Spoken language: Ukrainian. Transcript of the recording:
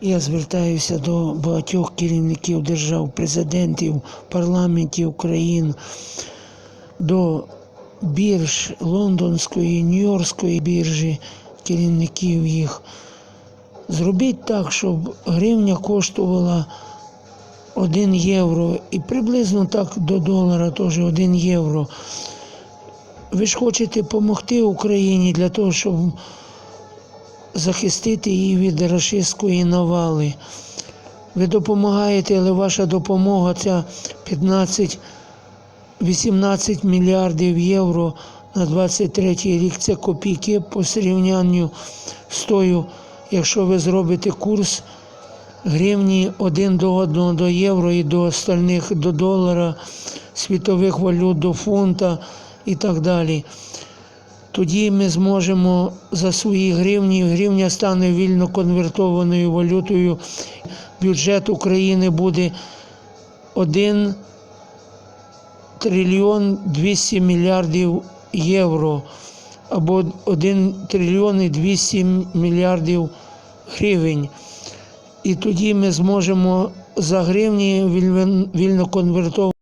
Я звертаюся до багатьох керівників держав, президентів, парламентів країн, до бірж лондонської, нью-йоркської біржі, керівників їх. Зробіть так, щоб гривня коштувала 1 євро і приблизно так до долара теж 1 євро. Ви ж хочете допомогти Україні для того, щоб захистити її від рашистської навали. Ви допомагаєте, але ваша допомога ця 15 18 мільярдів євро на 23 рік це копійки по зрівнянню з тою, якщо ви зробите курс гривні один до одного до євро і до остальних до долара, світових валют до фунта і так далі. Тоді ми зможемо за свої гривні, гривня стане вільно конвертованою валютою. Бюджет України буде 1 трильйон 200 мільярдів євро або 1 трильйон і 200 мільярдів гривень. І тоді ми зможемо за гривні вільно- конвертовані